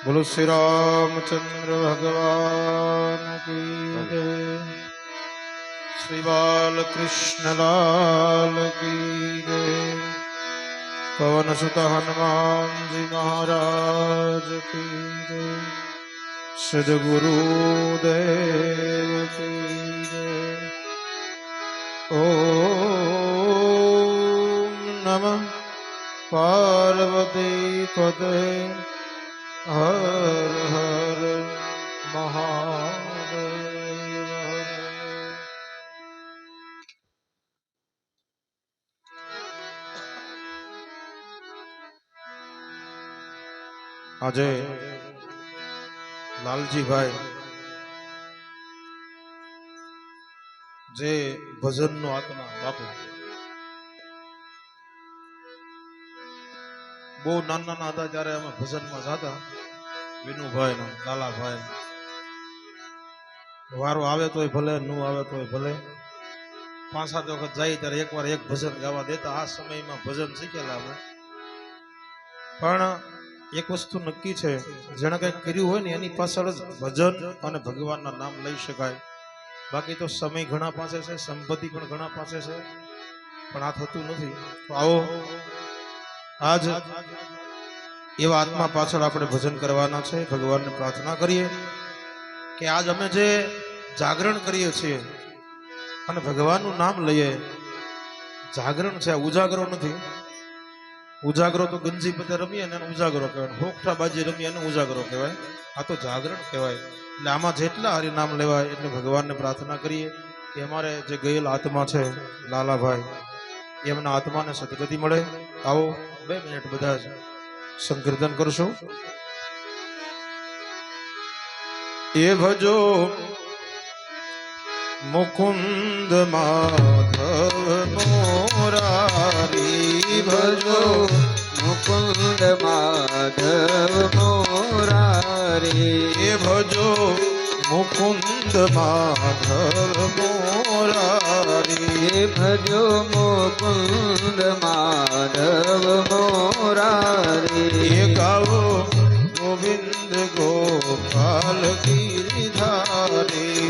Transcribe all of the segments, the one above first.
બોલો શ્રી રામચંદ્ર ભગવાન કી જય શ્રી બાલકૃષ્ણલાલ કી જય પવન સુત હનુમાનજી મહારાજ કી જય સદગુરુદેવ કી જય ઓમ નમઃ પાર્વતી પદે હર હર મહાદેવ. આજે લાલજીભાઈ જે ભજનનો આત્મા બાપુ બહુ નાના નાના હતા ત્યારે અમે ભજનમાં જતા. વિનુભાઈ ને લાલાભાઈ વારો આવે તોય ભલે, ન આવે તોય ભલે. પાંચ સાત વખત જાય ત્યારે એકવાર એક ભજન ગાવા દેતા. આ સમયમાં ભજન શીખેલા અમે. પણ એક વસ્તુ નક્કી છે, જેણે કંઈક કર્યું હોય ને એની પાછળ જ ભજન અને ભગવાનના નામ લઈ શકાય. બાકી તો સમય ઘણા પાસે છે, સંપત્તિ પણ ઘણા પાસે છે. પણ આ થતું નથી. તો આવો આજ એવા આત્મા પાછળ આપણે ભજન કરવાના છે, ભગવાનને પ્રાર્થના કરીએ કે આજ અમે જે જાગરણ કરીએ છીએ અને ભગવાનનું નામ લઈએ, જાગરણ છે ઉજાગરો નથી. ઉજાગરો તો ગંજી પતે રમીએ ને ઉજાગરો કહેવાય હોકઠા બાજી રમીએ એને ઉજાગરો કહેવાય. આ તો જાગરણ કહેવાય. એટલે આમાં જેટલા હરિનામ લેવાય એટલે ભગવાનને પ્રાર્થના કરીએ કે અમારે જે ગયેલ આત્મા છે, લાલાભાઈ, એમના આત્માને સદગતિ મળે. આવો. બે મિનિટ બધા સંકીર્તન કરશો. એ ભજો મુકુંદ માધવ મોરારી ભજો મુકુંદ માધવ મોરારી. ભજો મુકુંદ માધવ મોરારી હે ભજો મુકુંદ માધવ મોરારી. એ ગાવો ગોવિંદ ગોપાલ ગીરી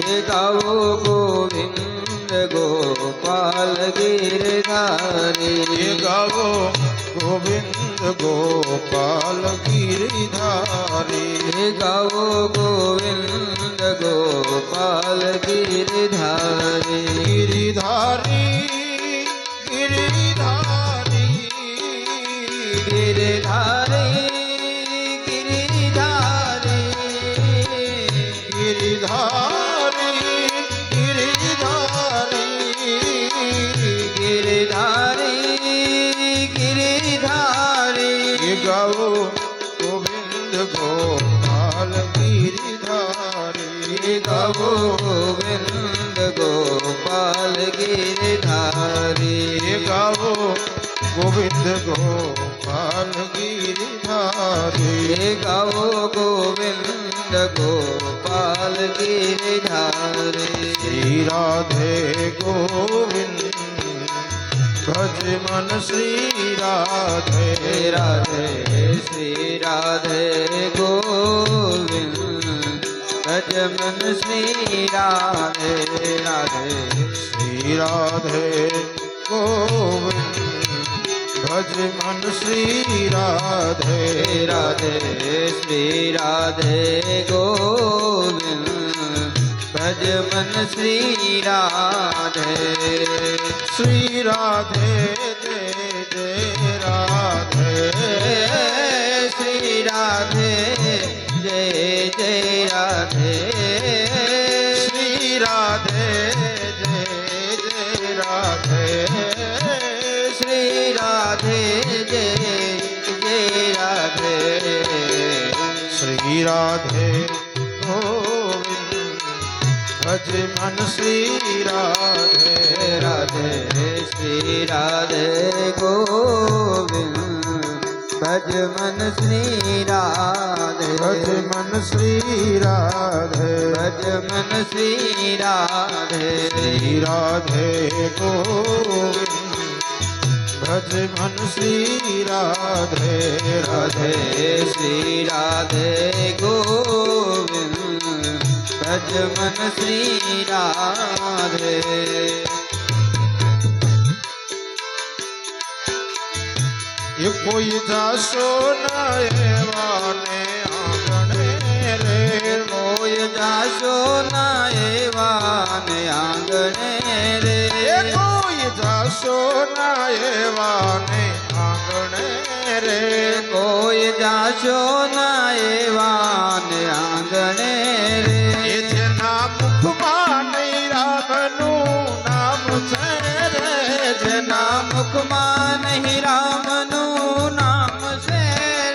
હે ગાવો ગોવિંદ ગોપાલ ગિરધારી ગાવો ગોવિંદ ગોપાલ ગિરિધારી ગાવો ગોવિંદ ગોપાલ ગિરિધારી ગિરિધારી ગિરધારી ગિરધારી ગિરધારી ગાવો ગોવિંદ ગોપાલ ગિરધારી ગાવો ગોવિંદ ગોપાલ ગિરધારી શ્રી રાધે ગોવિંદ ભજ મન શ્રી રાધે. રાધે શ્રી રાધે ગોવિંદ ભજમન શ્રી રાધે રાધે રાધે ગોવિંદ ભજ મન શ્રી રાધે રાધે શ્રી રાધે ગોવિંદ ભજમન શ્રી રાધે શ્રી રાધે જય જય રાધે શ્રી રાધે જય જય રાધે શ્રી રાધે ગોવિંદ ભજ મન શ્રી રાધે રાધે શ્રી રાધે ગોવિંદ ભજમન શ્રી રાધે ભજ મન શ્રી રાધે ભજમન શ્રી રાધે શ્રી રાધે ગોવિંદ. ભજ મન શ્રી રાધે રાધે, શ્રી રાધે ગોવિંદ, ભજ મન શ્રી રાધે. એ કોઈ જાશો ના એવાને આંગણે રે, કોઈ જાશો ના એવા ને આંગણે રે. કોઈ જાશો ના એવાને જાશો ના એવા ને આંગણે રે. એ જેના મુખમાં નહીં રામનું નામ છે રે. જેના મુખમાં નહીં રામનું નામ છે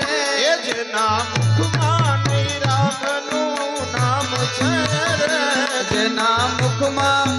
રે. એ જેના મુખમાં નહીં રામનું નામ છે રે. જેના મુખમાં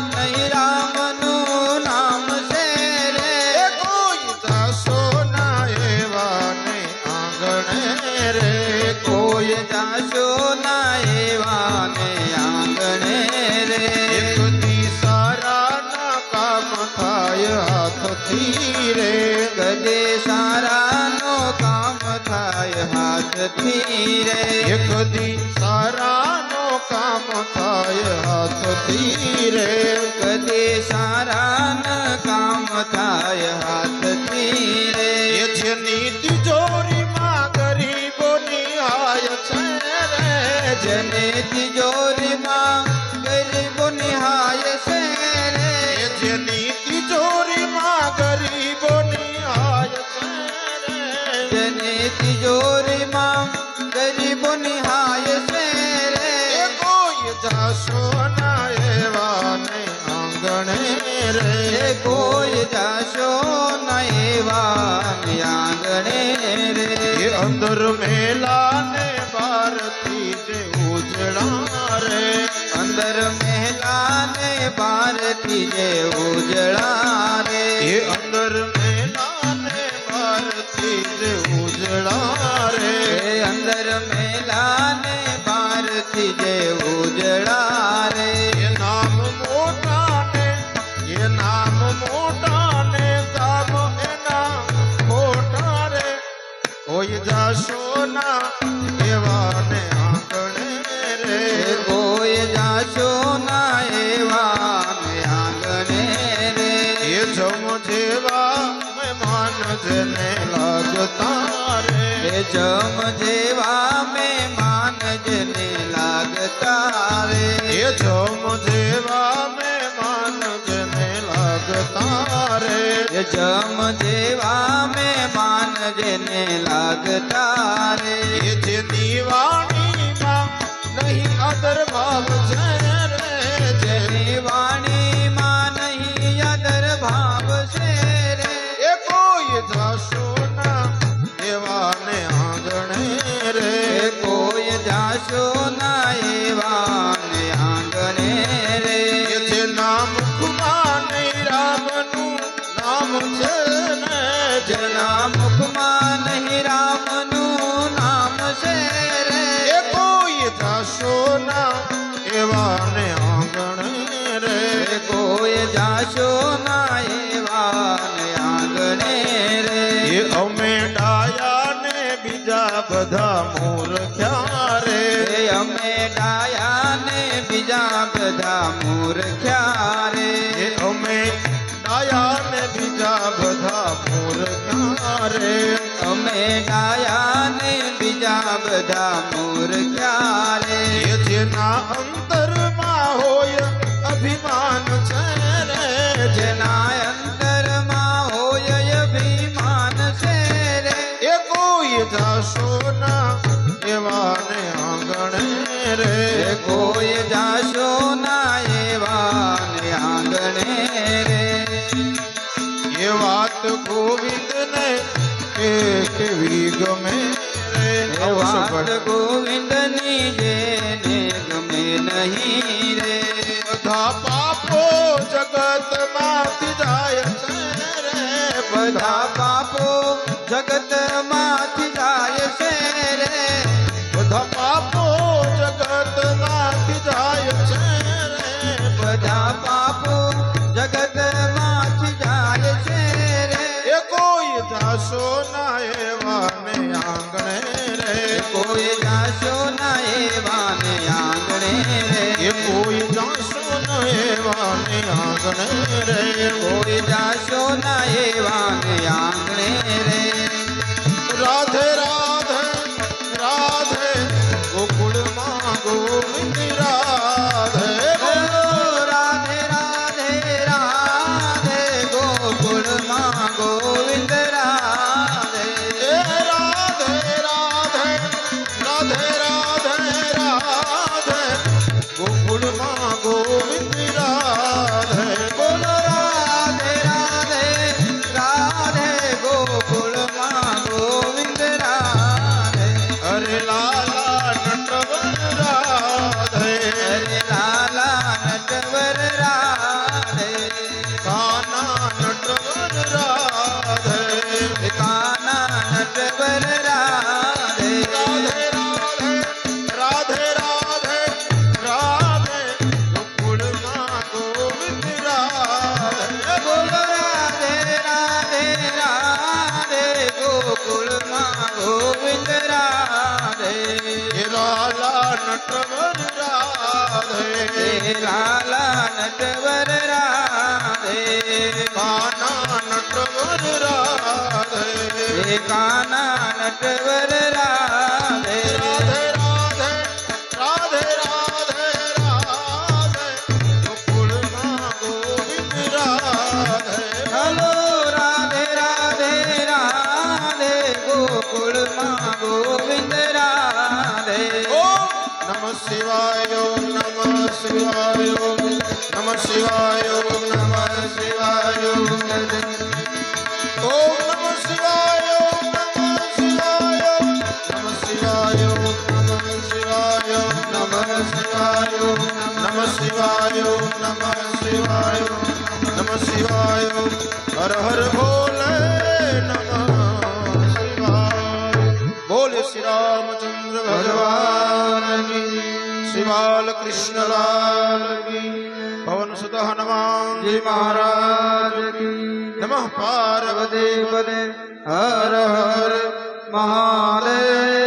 થાય હાથથી રે. એક દી સારાનો કામ થાય હાથથી રે. કદે સારાન કામ થાય હાથથી રે. એ જેની તિજોરીમાં ગરીબોની હાય છે રે. જને તિજોરીમાં કોઈ જાશો ન એવા આંગણે રે. અંદર મેલાને બારથી જે ઉજળા રે. અંદર મહેલાને ભારતી જે ઉજળા રે. એ અંદર મેલાને બારથી જે ઉજળા રે. અંદર અંદર મહેલાને ભારતી જે રે જેવા મે માન જને લાગતા રે એ ચમ જેવા મહેમાન જને લાગતા રે એ ચમ જેવા મહેમાન જને લાગતા રે એ જેની માં નહીં આદર ભાવ છે ડાયા ને બીજા બધા મૂર્ખ્યા રે અમે ડાયા ને બીજા બધા મૂર્ખ્યા રે અમે ડાયા ને બીજા બધા મૂર્ખ્યા રે જેના અંતરમાં રે એ વાત ગોવિંદ ને એ કેવી ગમે રે એ વાત ગોવિંદની જેને ગમે નહીં રે બધા પાપો જગતમાંથી જાય છે રે બધા પાપો જગતમાંથી જાય છે રે બધા કાના નટવર રાધે કાના નટવર રાધે રાધે રાધે રાધે રાધે રાધે ગોકુળમાં ગોવિંદ રાધે હલો રાધે રાધે રાધે ગોકુળમાં ગોવિંદ રાધે ઓમ નમઃ શિવાય નમ શિવાય નમ શિવાય શિવાય, ઓમ નમઃ શિવાય, ઓમ નમઃ શિવાય નમઃ શિવાય નમઃ શિવાય નમઃ શિવાય નમઃ શિવાય નમઃ શિવાય નમઃ શિવાય. શ્રી રામચંદ્ર બાલકૃષ્ણલાલ જી મહારાજ કી નમઃ પાર્વતી પદે હર હર મહાદેવ